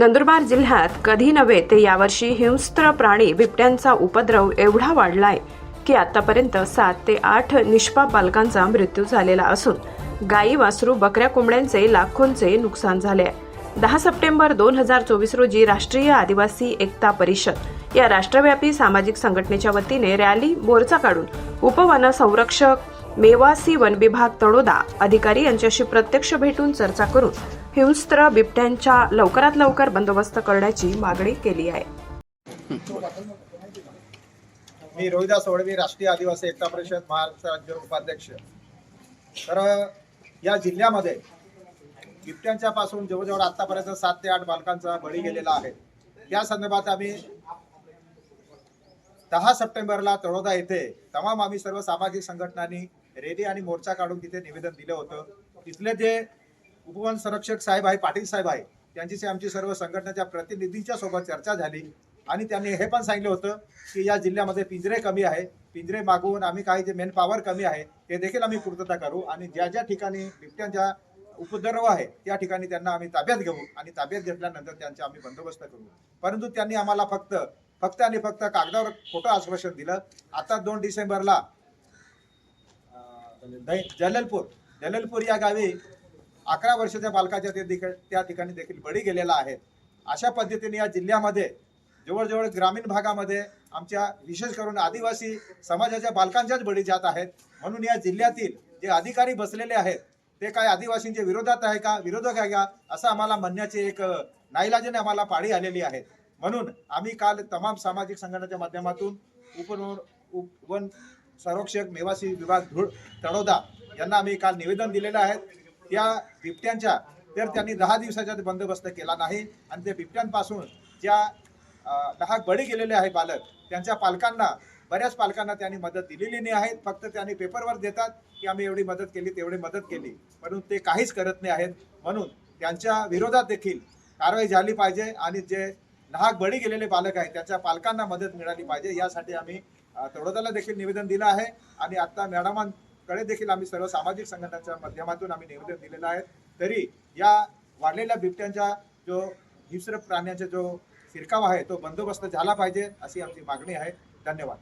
नंदुरबार जिल्ह्यात कधी नव्हे ते यावर्षी हिंस्त्र प्राणी बिबट्यांचा उपद्रव एवढा वाढलाय की आतापर्यंत सात ते आठ निष्पाप बालकांचा मृत्यू झालेला असून गायी वासरू बकऱ्या कोंबड्यांचे लाखोंचे नुकसान झाले आहे दहा सप्टेंबर दोन हजार चोवीस रोजी राष्ट्रीय आदिवासी एकता परिषद या राष्ट्रव्यापी सामाजिक संघटनेच्या वतीने रॅली मोर्चा काढून उपवन संरक्षक मेवासी वन विभाग तळोदा अधिकारी यांच्याशी प्रत्यक्ष भेटून चर्चा करून हिंस्त्र बिबट्यांच्या लवकरात लवकर बंदोबस्त करण्याची मागणी केली आहे. मी रोहिदास ओळवी राष्ट्रीय आदिवासी एकता परिषद महाराष्ट्र राज्य उपाध्यक्ष. तर या जिल्ह्यामध्ये बिबट्यांच्या पासून जवळजवळ आतापर्यंत सात ते आठ बालकांचा बळी गेलेला आहे. या संदर्भात आम्ही दहा सप्टेंबरला तळोदा येथे तमाम आम्ही सर्व सामाजिक संघटनांनी रेली आणि मोर्चा काढून तिथे निवेदन दिलं होतं. तिथले जे उपवन संरक्षक साहेब आहे पाटील साहेब आहे त्यांच्याशी आमची सर्व संघटनेच्या प्रतिनिधींच्या सोबत चर्चा झाली. आणि त्यांनी हे पण सांगितलं होतं की या जिल्ह्यामध्ये पिंजरे कमी आहे पिंजरे मागवून आम्ही काही जे मेन पॉवर कमी आहे ते देखील आम्ही पूर्तता करू आणि ज्या ज्या ठिकाणी बिबट्यांच्या उपद्रव आहे त्या ठिकाणी त्यांना आम्ही ताब्यात घेऊ आणि ताब्यात घेतल्यानंतर त्यांचा आम्ही बंदोबस्त करू. परंतु त्यांनी आम्हाला फक्त फक्त आणि फक्त कागदावर खोटं आश्वासन दिलं. आता दोन डिसेंबरला जललपूर जललपूर या गावी अकरा वर्षाच्या बालकाच्या ते दिक- त्या ठिकाणी देखील बळी गेलेला आहे. अशा पद्धतीने या जिल्ह्यामध्ये जवळजवळ ग्रामीण भागामध्ये आमच्या विशेष करून आदिवासी समाजाच्या बालकांच्याच बळी जात आहेत. म्हणून या जिल्ह्यातील जे अधिकारी बसलेले आहेत ते काय आदिवासींच्या विरोधात आहे का? विरोधक आहे का? असं आम्हाला म्हणण्याची एक अ, नाईलाजाने आम्हाला पाळी आलेली आहे. म्हणून आम्ही काल तमाम सामाजिक संघटनेच्या माध्यमातून उपवन उपवन संरक्षक निवासी विभाग धुळ तळोदा यांना आम्ही काल निवेदन दिलेलं आहे. त्या बिबट्यांच्या तर त्यांनी दहा दिवसाच्या बंदोबस्त केला नाही. आणि त्या बिबट्यांपासून ज्या दहा बळी गेलेले आहे बालक त्यांच्या पालकांना बऱ्याच पालकांना त्यांनी मदत दिलेली नाही आहे. फक्त त्यांनी पेपरवर देतात की आम्ही एवढी मदत केली तेवढी मदत केली. म्हणून ते काहीच करत नाही आहेत. म्हणून त्यांच्या विरोधात देखील कारवाई झाली पाहिजे आणि जे नाहक बळी गेलेले बालक आहेत त्यांच्या पालकांना मदत मिळाली पाहिजे. यासाठी आम्ही अ, तळोदाला देखील निवेदन दिलं आहे. आणि आता कडे देखील आम्ही सर्व सामाजिक संघटनांच्या माध्यमातून आम्ही निवेदन दिलेलं आहे. तरी या वाढलेल्या बिबट्यांच्या जो हिंस्र प्राण्यांचा जो शिरकाव आहे तो बंदोबस्त झाला पाहिजे अशी आमची मागणी आहे. धन्यवाद.